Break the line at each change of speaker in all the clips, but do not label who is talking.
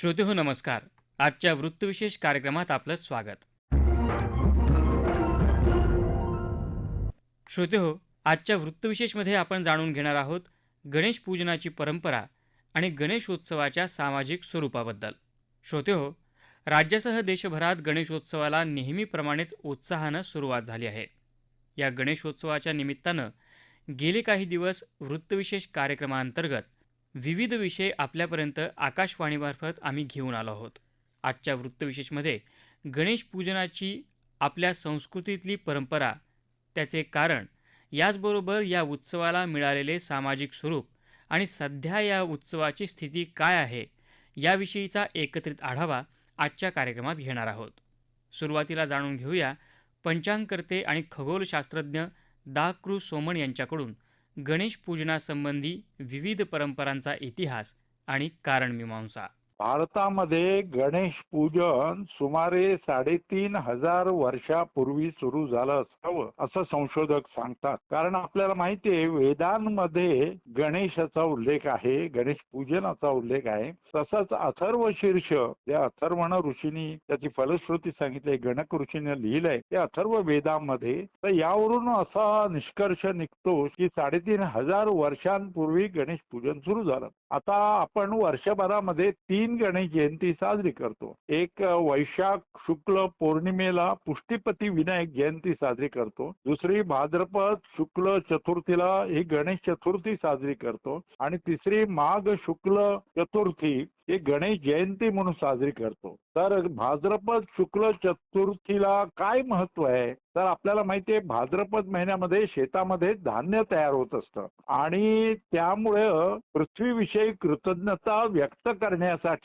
श्रोते हो नमस्कार. आजच्या वृत्तविशेष कार्यक्रमात आपलं स्वागत. श्रोते हो आजच्या वृत्तविशेषमध्ये आपण जाणून घेणार आहोत गणेश पूजनाची परंपरा आणि गणेशोत्सवाच्या सामाजिक स्वरूपाबद्दल. श्रोते हो राज्यासह देशभरात गणेशोत्सवाला नेहमीप्रमाणेच उत्साहानं सुरुवात झाली आहे. या गणेशोत्सवाच्या निमित्तानं गेले काही दिवस वृत्तविशेष कार्यक्रमांतर्गत विविध विषय आपल्यापर्यंत आकाशवाणीमार्फत आम्ही घेऊन आलो आहोत. आजच्या वृत्तविशेषमध्ये गणेश पूजनाची आपल्या संस्कृतीतली परंपरा त्याचे कारण याचबरोबर या उत्सवाला मिळालेले सामाजिक स्वरूप आणि सध्या या उत्सवाची स्थिती काय आहे याविषयीचा एकत्रित आढावा आजच्या कार्यक्रमात घेणार आहोत. सुरुवातीला जाणून घेऊया पंचांगकर्ते आणि खगोलशास्त्रज्ञ दा. क्रू. सोमण यांच्याकडून गणेश पूजनासंबंधी विविध परंपरांचा इतिहास आणि कारणमीमांसा
भारतामध्ये गणेश पूजन सुमारे साडेतीन हजार वर्षापूर्वी सुरू झालं असावं असं संशोधक सांगतात. कारण आपल्याला माहितीये वेदांमध्ये गणेशाचा उल्लेख आहे गणेश पूजनाचा उल्लेख आहे. तसंच अथर्व शीर्ष ज्या अथर्वण ऋषींनी त्याची फलश्रुती सांगितली गणक ऋषीने लिहिलंय ते अथर्व वेदामध्ये. तर यावरून असा निष्कर्ष निघतो की साडेतीन हजार वर्षांपूर्वी गणेश पूजन सुरू झालं. आता आपण वर्षभरामध्ये तीन गणेश जयंती साजरी करतो. एक वैशाख शुक्ल पौर्णिमेला पुष्टीपती विनायक जयंती साजरी करतो. दुसरी भाद्रपद शुक्ल चतुर्थीला ही गणेश चतुर्थी साजरी करतो. आणि तिसरी माघ शुक्ल चतुर्थी हे गणेश जयंती म्हणून साजरी करतो. तर भाद्रपद शुक्ल चतुर्थीला काय महत्त्व आहे? तर आपल्याला माहितीये भाद्रपद महिन्यामध्ये शेतामध्ये धान्य तयार होत असतं. आणि त्यामुळे पृथ्वीविषयी कृतज्ञता व्यक्त करण्यासाठी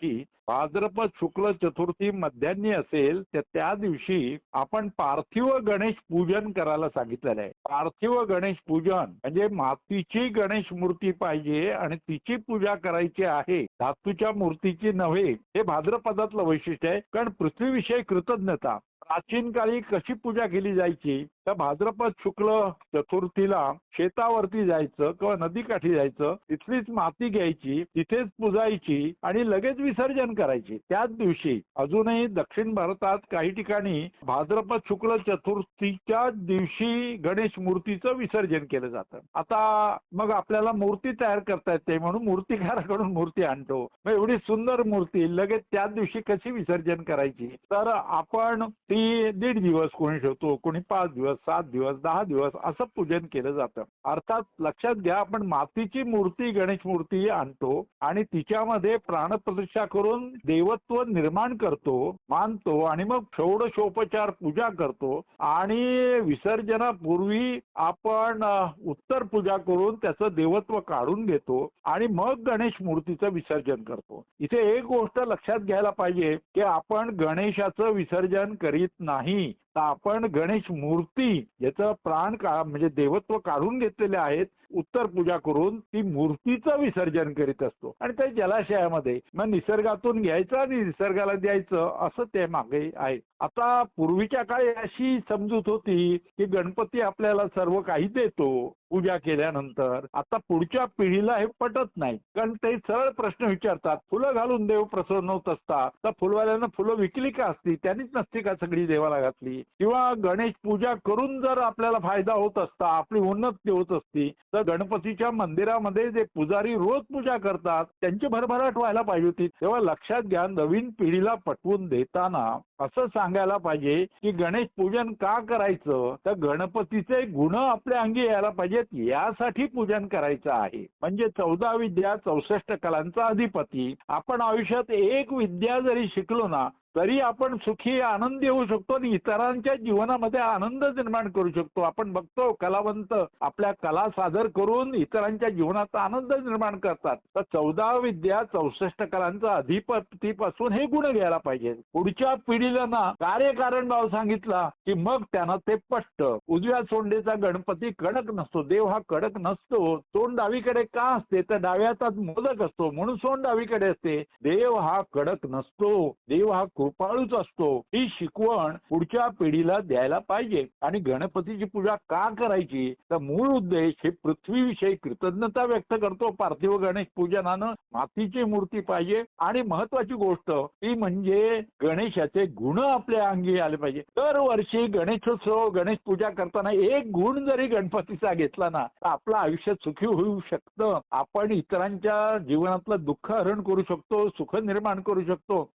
भाद्रपद शुक्ल चतुर्थी मध्यान्नी असेल तर त्या दिवशी आपण पार्थिव गणेश पूजन करायला सांगितलेलं आहे. पार्थिव गणेश पूजन म्हणजे मातीची गणेश मूर्ती पाहिजे आणि तिची पूजा करायची आहे. धातूच्या मूर्तीची नव्हे. हे भाद्रपदातलं वैशिष्ट्य आहे. कारण पृथ्वीविषयी कृतज्ञता. प्राचीन काळी कशी पूजा केली जायची? तर भाद्रपद शुक्ल चतुर्थीला शेतावरती जायचं किंवा नदीकाठी जायचं तिथलीच माती घ्यायची तिथेच पुजायची आणि लगेच विसर्जन करायची. त्याच दिवशी अजूनही दक्षिण भारतात काही ठिकाणी भाद्रपद शुक्ल चतुर्थीच्या दिवशी गणेश मूर्तीचं विसर्जन केलं जातं. आता मग आपल्याला मूर्ती तयार करता येते म्हणून मूर्तिकाराकडून मूर्ती आणतो. मग एवढी सुंदर मूर्ती लगेच त्याच दिवशी कशी विसर्जन करायची? तर आपण ती दीड दिवस कोणी ठेवतो कोणी पाच दिवस सात दिवस दहा दिवस असं पूजन केलं जातं. अर्थात लक्षात घ्या आपण मातीची मूर्ती गणेश मूर्ती आणतो आणि तिच्यामध्ये प्राणप्रतिष्ठा करून देवत्व निर्माण करतो मानतो आणि मग षोडशोपचार पूजा करतो. आणि विसर्जनापूर्वी आपण उत्तर पूजा करून त्याचं देवत्व काढून घेतो आणि मग गणेश मूर्तीचं विसर्जन करतो. इथे एक गोष्ट लक्षात घ्यायला पाहिजे की आपण गणेशाचं विसर्जन करीत नाही. तर आपण गणेश मूर्ती याचं प्राण का म्हणजे देवत्व काढून घेतलेले आहेत. उत्तर पूजा करून ती मूर्तीचं विसर्जन करीत असतो. आणि ते जलाशयामध्ये मग निसर्गातून घ्यायचं आणि निसर्गाला द्यायचं असं ते मागे आहे. आता पूर्वीच्या काळी अशी समजूत होती की गणपती आपल्याला सर्व काही देतो पूजा केल्यानंतर. आता पुढच्या पिढीला हे पटत नाही. कारण ते सरळ प्रश्न विचारतात. फुलं घालून देव प्रसन्न होत असता तर फुलवाल्यानं फुलं विकली का असती? त्यांनीच नसती का सगळी देवाला घातली? किंवा गणेश पूजा करून जर आपल्याला फायदा होत असता आपली उन्नती होत असती तर गणपतीच्या मंदिरामध्ये जे पुजारी रोज पूजा करतात त्यांची भरभराट व्हायला पाहिजे होती. तेव्हा लक्षात घ्या नवीन पिढीला पटवून देताना असं सांगायला पाहिजे की गणेश पूजन का करायचं? तर गणपतीचे गुण आपल्या अंगी यायला पाहिजेत. यासाठी पूजन करायचं आहे. म्हणजे चौदा विद्या चौसष्ट कलांचा अधिपती. आपण आयुष्यात एक विद्या जरी शिकलो ना तरी आपण सुखी आनंदी होऊ शकतो आणि इतरांच्या जीवनामध्ये आनंद निर्माण करू शकतो. आपण बघतो कलावंत आपल्या कला सादर करून इतरांच्या जीवनात आनंद निर्माण करतात. तर चौदा विद्या चौसष्ट कलांचा अधिपतीपासून हे गुण घ्यायला पाहिजे. पुढच्या पिढीला ना कार्यकारण भाव सांगितला की मग त्यांना ते पटत. उजव्या सोंडेचा गणपती कडक नसतो देव हा कडक नसतो. सोंड डावीकडे का असते? तर डाव्या हातात मोदक असतो. म्हणून सोंड डावीकडे असते. देव हा कडक नसतो. देव हा कृपाळूच असतो. ही शिकवण पुढच्या पिढीला द्यायला पाहिजे. आणि गणपतीची पूजा का करायची? तर मूळ उद्देश हे पृथ्वीविषयी कृतज्ञता व्यक्त करतो पार्थिव गणेश पूजनानं. मातीची मूर्ती पाहिजे. आणि महत्वाची गोष्ट ती म्हणजे गणेशाचे गुण आपल्या अंगी आले पाहिजे. दरवर्षी गणेशोत्सव गणेश पूजा करताना एक गुण जरी गणपतीचा घेतला ना तर आपलं आयुष्य सुखी होऊ शकतं. आपण इतरांच्या जीवनातलं दुःख हरण करू शकतो सुख निर्माण करू शकतो.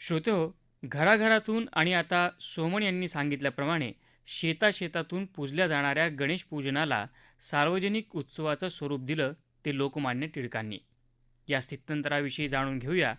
श्रोते हो घराघरातून आणि आता सोमण यांनी सांगितल्याप्रमाणे शेताशेतातून पूजल्या जाणाऱ्या गणेश पूजनाला सार्वजनिक उत्सवाचं स्वरूप दिलं ते लोकमान्य टिळकांनी. या स्थित्यंतराविषयी जाणून घेऊया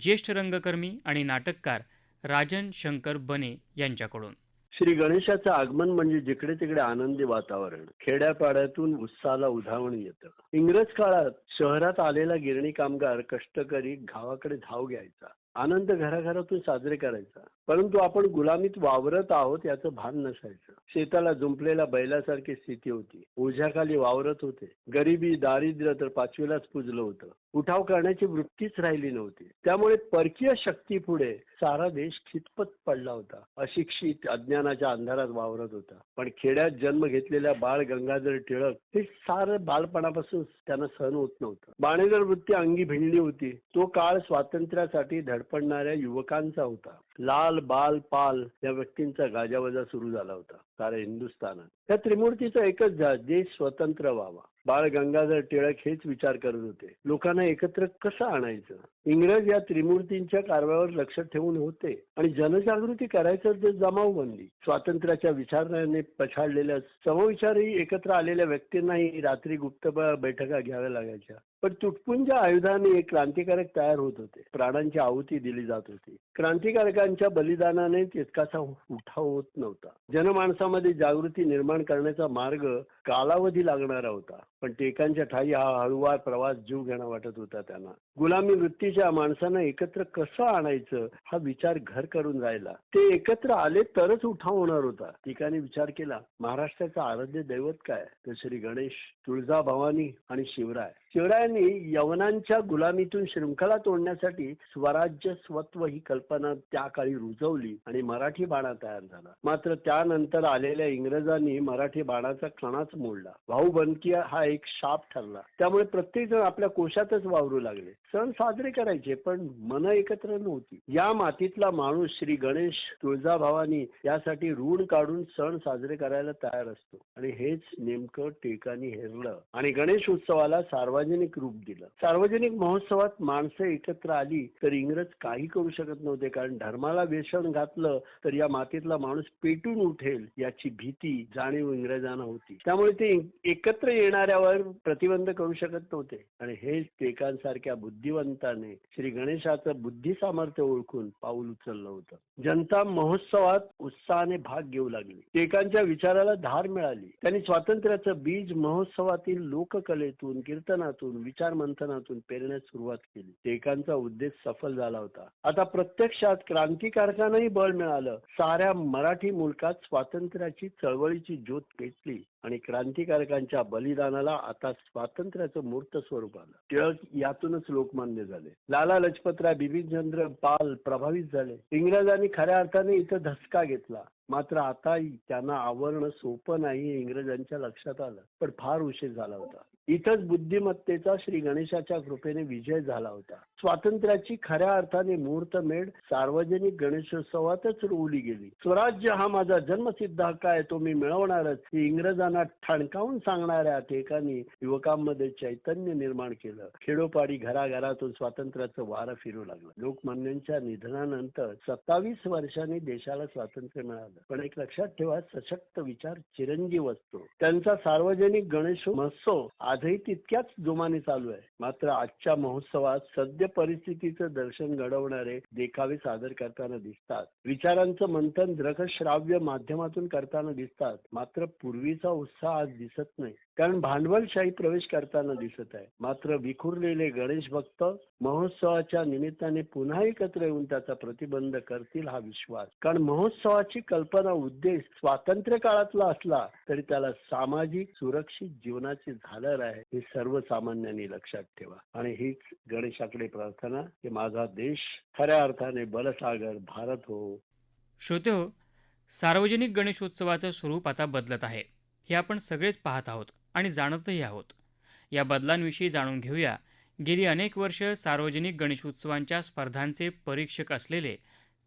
ज्येष्ठ रंगकर्मी आणि नाटककार राजन शंकर बने यांच्याकडून.
श्री गणेशाचं आगमन म्हणजे जिकडे तिकडे आनंदी वातावरण. खेड्यापाड्यातून उत्साहाला उधावण येतं. इंग्रज काळात शहरात आलेला गिरणी कामगार कष्टकरी गावाकडे धाव घ्यायचा. आनंद घराघरातून साजरे करायचा. परंतु आपण गुलामीत वावरत आहोत याचं भान नसायचं. शेताला जुंपलेल्या बैलासारखी स्थिती होती. ओझ्याखाली वावरत होते. गरिबी दारिद्र्य तर पाचवीलाच पुजलं होतं. उठाव करण्याची वृत्तीच राहिली नव्हती. त्यामुळे परकीय शक्ती पुढे सारा देश खितपत पडला होता. अशिक्षित अज्ञानाच्या अंधारात वावरत होता. पण खेड्यात जन्म घेतलेल्या बाळ गंगाधर टिळक हे सारं बालपणापासून त्यांना सहन होत नव्हतं. बाणेदर वृत्ती अंगी भिडली होती. तो काळ स्वातंत्र्यासाठी धडपडणाऱ्या युवकांचा होता. लाल बाल पाल या व्यक्तींचा गाजावाजा सुरू झाला होता. साऱ्या हिंदुस्थानात. त्या त्रिमूर्तीचा एकच झाड देश स्वतंत्र व्हावा. बाळ गंगाधर टिळक हेच विचार करत होते. लोकांना एकत्र कसं आणायचं? इंग्रज या त्रिमूर्तींच्या कारवायावर लक्ष ठेवून होते. आणि जनजागृती करायचं ते बनली. स्वातंत्र्याच्या विचाराने पछाडलेल्या समविचारी एकत्र आलेल्या व्यक्तींनाही रात्री गुप्त बैठका घ्याव्या लागायच्या. पण तुटपुंच्या आयुधाने एक क्रांतिकारक तयार होत होते. प्राणांची आहुती दिली जात होती. क्रांतिकारकांच्या बलिदानाने तितकासा उठाव होत नव्हता. जनमानसामध्ये जागृती निर्माण करण्याचा मार्ग कालावधी लागणारा होता. पण टेकांच्या ठाई हा हळुवार प्रवास जीव घेणं वाटत होता त्यांना. गुलामी वृत्तीच्या माणसांना एकत्र कसं आणायचं हा विचार घर करून राहिला. ते एकत्र आले तरच उठाव होणार होता. ठिकाणी विचार केला महाराष्ट्राचं आराध्य दैवत काय? तर श्री गणेश तुळजा भवानी आणि शिवराय. शिवरायांनी यवनांच्या गुलामीतून शृंखला तोडण्यासाठी स्वराज्य स्वत्व ही कल्पना त्या काळी रुजवली आणि मराठी बाणा तयार झाला. मात्र त्यानंतर आलेल्या इंग्रजांनी मराठी बाणाचा कणाच मोडला. भाऊ बनकी हा एक शाप ठरला. त्यामुळे प्रत्येक जण आपल्या कोशातच वावरू लागले. सण साजरे करायचे पण मन एकत्र नव्हती. या मातीतला माणूस श्री गणेश तुळजाभावानी यासाठी ऋण काढून सण साजरे करायला तयार असतो. आणि हेच नेमकं टेकानी हेरलं. आणि गणेश उत्सवाला सार्वजनिक रूप दिलं. सार्वजनिक महोत्सवात माणसं एकत्र आली तर इंग्रज काही करू शकत नव्हते कारण धर्माला वेषण घातलं तर या मातीतला माणूस पेटून उठेल याची भीती जाणीव इंग्रजांना होती. त्यामुळे ते एकत्र येणाऱ्यावर प्रतिबंध करू शकत नव्हते. आणि हेच टेकांसारख्या बुद्धिवंताने श्री गणेशाचं बुद्धी सामर्थ्य ओळखून पाऊल उचललं होतं. जनता महोत्सवात उत्साहाने भाग घेऊ लागली. टेकांच्या विचाराला धार मिळाली. त्यांनी स्वातंत्र्याचं बीज महोत्सवातील लोककलेतून कीर्तनातून विचार मंथनातून पेरण्यास सुरुवात केली. एकांचा उद्देश सफल झाला होता. आता प्रत्यक्षात क्रांतिकारकांनाही बळ मिळालं. साऱ्या मराठी मुलकात स्वातंत्र्याची चळवळीची ज्योत पेटली आणि क्रांतिकारकांच्या बलिदानाला आता स्वातंत्र्याचं मूर्त स्वरूप आलं. टिळक यातूनच लोकमान्य झाले. लाला लजपतराय बिपिनचंद्र पाल प्रभावित झाले. इंग्रजांनी खऱ्या अर्थाने इथं धसका घेतला. मात्र आता त्यांना आवरणं सोपं नाही इंग्रजांच्या लक्षात आलं पण फार उशीर झाला होता. इथंच बुद्धिमत्तेचा श्री गणेशाच्या कृपेने विजय झाला होता. स्वातंत्र्याची खऱ्या अर्थाने मुहूर्तमेढ सार्वजनिक गणेशोत्सवातच रोवली गेली. स्वराज्य हा माझा जन्मसिद्ध हक्क आहे तो मी मिळवणारच. ही इंग्रजांना ठणकावून सांगणाऱ्या ठिकाणी युवकांमध्ये चैतन्य निर्माण केलं. खेडोपाडी घराघरातून स्वातंत्र्याचं वारं फिरू लागलं. लोकमान्यांच्या निधनानंतर सत्तावीस वर्षांनी देशाला स्वातंत्र्य मिळालं. पण एक लक्षात ठेवा सशक्त विचार चिरंजीव असतो. त्यांचा सार्वजनिक गणेश महोत्सव आजही तितक्याच जोमाने चालू आहे. मात्र आजच्या महोत्सवात सद्य परिस्थितीचं दर्शन घडवणारे देखावे सादर करताना दिसतात. विचारांचं मंथन दृकश्राव्य माध्यमातून करताना दिसतात. मात्र पूर्वीचा उत्साह आज दिसत नाही. कारण भांडवलशाही प्रवेश करताना दिसत आहे. मात्र विखुरलेले गणेश भक्त महोत्सवाच्या निमित्ताने पुन्हा एकत्र येऊन त्याचा प्रतिबंध करतील हा विश्वास. कारण महोत्सवाची कल्पना कल्पना उद्देश स्वातंत्र्य काळातला असला तरी त्याला सामाजिक सुरक्षित जीवनाचे झालर आहे हे सर्वसामान्यांनी लक्षात ठेवा. आणि हीच गणेशाकडे प्रार्थना की माझा देश खऱ्या अर्थाने बलसागर भारत हो.
श्रोते हो सार्वजनिक गणेशोत्सवाचं स्वरूप आता बदलत आहे. हे आपण सगळेच पाहत आहोत आणि जाणतही आहोत. या बदलांविषयी जाणून घेऊया. गेली अनेक वर्ष सार्वजनिक गणेशोत्सवांच्या स्पर्धांचे परीक्षक असलेले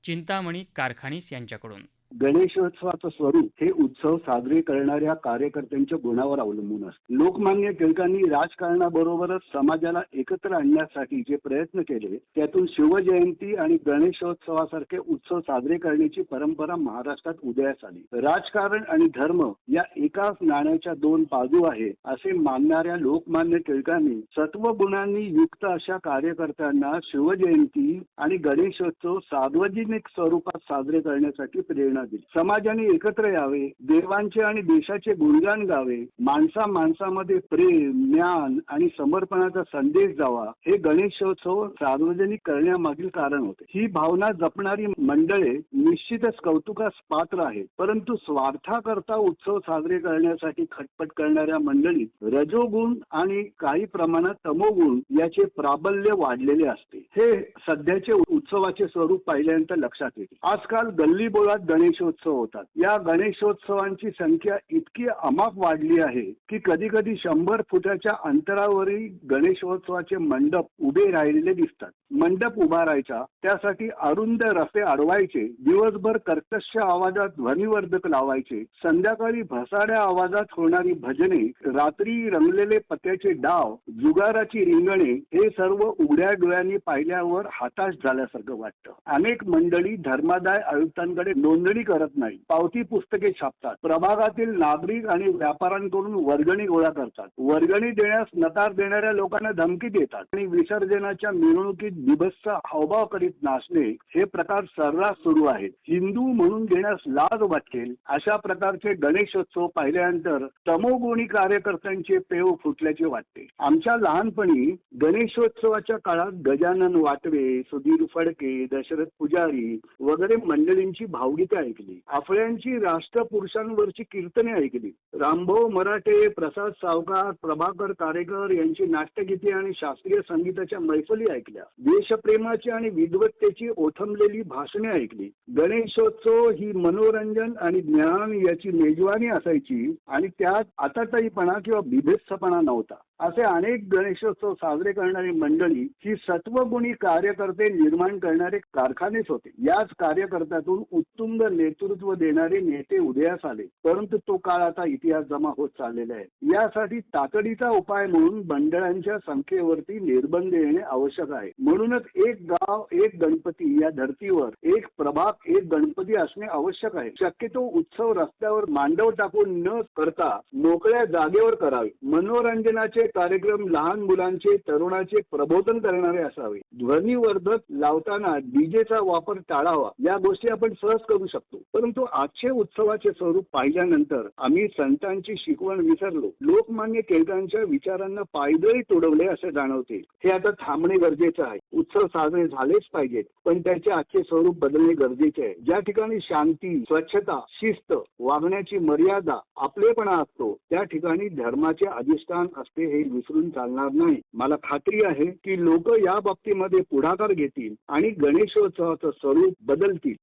चिंतामणी कारखानीस यांच्याकडून.
गणेशोत्सवाचं स्वरूप हे उत्सव साजरे करणाऱ्या कार्यकर्त्यांच्या गुणावर अवलंबून असते. लोकमान्य टिळकांनी राजकारणाबरोबरच समाजाला एकत्र आणण्यासाठी जे प्रयत्न केले त्यातून शिवजयंती आणि गणेशोत्सवासारखे उत्सव साजरे करण्याची परंपरा महाराष्ट्रात उदयास आली. राजकारण आणि धर्म या एकाच नाण्याच्या दोन बाजू आहे असे मानणाऱ्या लोकमान्य टिळकांनी सत्व गुणांनी युक्त अशा कार्यकर्त्यांना शिवजयंती आणि गणेशोत्सव सार्वजनिक स्वरूपात साजरे करण्यासाठी प्रेरणा दिली समाजाने एकत्र यावे देवांचे आणि देशाचे गुणगान गावे माणसा माणसामध्ये प्रेम ज्ञान आणि समर्पणाचा संदेश जावा हे गणेशोत्सव सार्वजनिक करण्यामागील कारण होते. ही भावना जपणारी मंडळे निश्चितच कौतुकास पात्र आहेत. परंतु स्वार्थाकरता उत्सव साजरे करण्यासाठी खटपट करणाऱ्या मंडळीत रजोगुण आणि काही प्रमाणात तमोगुण याचे प्राबल्य वाढलेले असते. हे सध्याचे उत्सवाचे स्वरूप पाहिल्यानंतर लक्षात येते. आजकाल गल्ली बोलात गणेश गणेशोत्सव होतात. या गणेशोत्सवांची संख्या इतकी अमाप वाढली आहे की कधी कधी शंभर फुटाच्या अंतरावरील गणेशोत्सवाचे मंडप उभे राहिलेले दिसतात. मंडप उभारायचा त्यासाठी अरुंद रस्ते अडवायचे दिवसभर कर्कश आवाजात ध्वनिवर्धक लावायचे संध्याकाळी भसाड्या आवाजात होणारी भजने रात्री रंगलेले पत्याचे डाव जुगाराची रिंगणे हे सर्व उघड्या डोळ्यांनी पाहिल्यावर हताश झाल्यासारखं वाटतं. अनेक मंडळी धर्मादाय आयुक्तांकडे नोंदणी करत नाही. पावती पुस्तके छापतात. प्रभागातील नागरिक आणि व्यापाऱ्यांकडून वर्गणी गोळा करतात. वर्गणी देण्यास नकार देणाऱ्या लोकांना धमकी देतात आणि विसर्जनाच्या मिरवणुकीत बिभत्स हावभाव करीत नाचणे हे प्रकार सर्रास सुरू आहेत. हिंदू म्हणून घेण्यास लाज वाटेल अशा प्रकारचे गणेशोत्सव पाहिल्यानंतर तमोगुणी कार्यकर्त्यांचे पेव फुटल्याचे वाटते. आमच्या लहानपणी गणेशोत्सवाच्या काळात गजानन वाटवे सुधीर फडके दशरथ पुजारी वगैरे मंडळींची भावगीते ऐकली. आपल्यांची राष्ट्रपुरुषांवरची कीर्तने ऐकली. रामभाऊ मराठे प्रसाद सावकार प्रभाकर कारेकर यांची नाट्यगीते आणि शास्त्रीय संगीताच्या मैफली ऐकल्या. देशप्रेमाची आणि विद्वत्तेची ओथंबलेली भाषणे ऐकली. गणेशोत्सव ही मनोरंजन आणि ज्ञान याची मेजवानी असायची आणि त्यात आताताईपणा किंवा बिभेत्सपणा नव्हता. असे अनेक गणेशोत्सव साजरे करणारी मंडळी ही सत्वगुणी कार्यकर्ते निर्माण करणारे कारखानेच होते. याच कार्यकर्त्यातून उत्तुंग नेतृत्व देणारे नेते उदयास आले. परंतु तो काळ आता इतिहास जमा होत चाललेला आहे. यासाठी तातडीचा उपाय म्हणून मंडळांच्या संख्येवरती निर्बंध येणे आवश्यक आहे. म्हणूनच एक गाव एक गणपती या धर्तीवर एक प्रभाग एक गणपती असणे आवश्यक आहे. शक्यतो उत्सव रस्त्यावर मांडव टाकून न करता मोकळ्या जागेवर करावे. मनोरंजनाचे कार्यक्रम लहान मुलांचे तरुणाचे प्रबोधन करणारे असावे. ध्वनिवर्धक लावताना डीजेचा वापर टाळावा या गोष्टी आपण सहज करू शकतो. परंतु आजचे उत्सवाचे स्वरूप पाहिल्यानंतर आम्ही संतांची शिकवण विसरलो. लोकमान्य टिळकांच्या विचारांना पायदळी तोडवले असे जाणवते. हे आता थांबणे गरजेचं आहे. उत्सव साजरे झालेच पाहिजेत पण त्याचे आजचे स्वरूप बदलणे गरजेचे आहे. ज्या ठिकाणी शांती स्वच्छता शिस्त वागण्याची मर्यादा आपलेपणा असतो त्या ठिकाणी धर्माचे अधिष्ठान असते हे विसरून चालणार नाही. मला खात्री आहे की लोक या बाबतीमध्ये पुढाकार घेतील आणि गणेशोत्सवाचं स्वरूप बदलतील.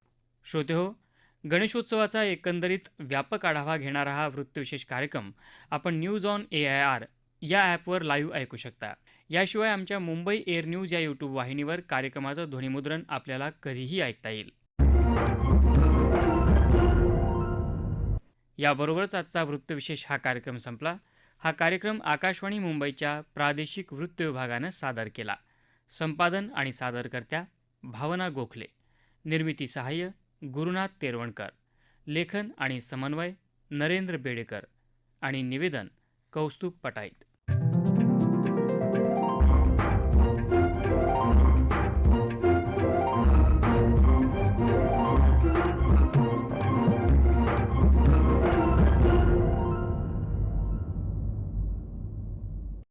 श्रोते हो गणेशोत्सवाचा एकंदरीत व्यापक आढावा घेणारा हा वृत्तविशेष कार्यक्रम आपण news on A I R या ॲपवर लाईव्ह ऐकू शकता. याशिवाय आमच्या मुंबई एअर न्यूज या यूट्यूब वाहिनीवर कार्यक्रमाचं ध्वनिमुद्रण आपल्याला कधीही ऐकता येईल. याबरोबरच आजचा वृत्तविशेष हा कार्यक्रम संपला. हा कार्यक्रम आकाशवाणी मुंबईच्या प्रादेशिक वृत्त विभागानं सादर केला. संपादन आणि सादरकर्त्या भावना गोखले. निर्मिती सहाय्य गुरुनाथ तेरवणकर. लेखन आणि समन्वय नरेंद्र बेडेकर. आणि निवेदन कौस्तुभ पटाईत.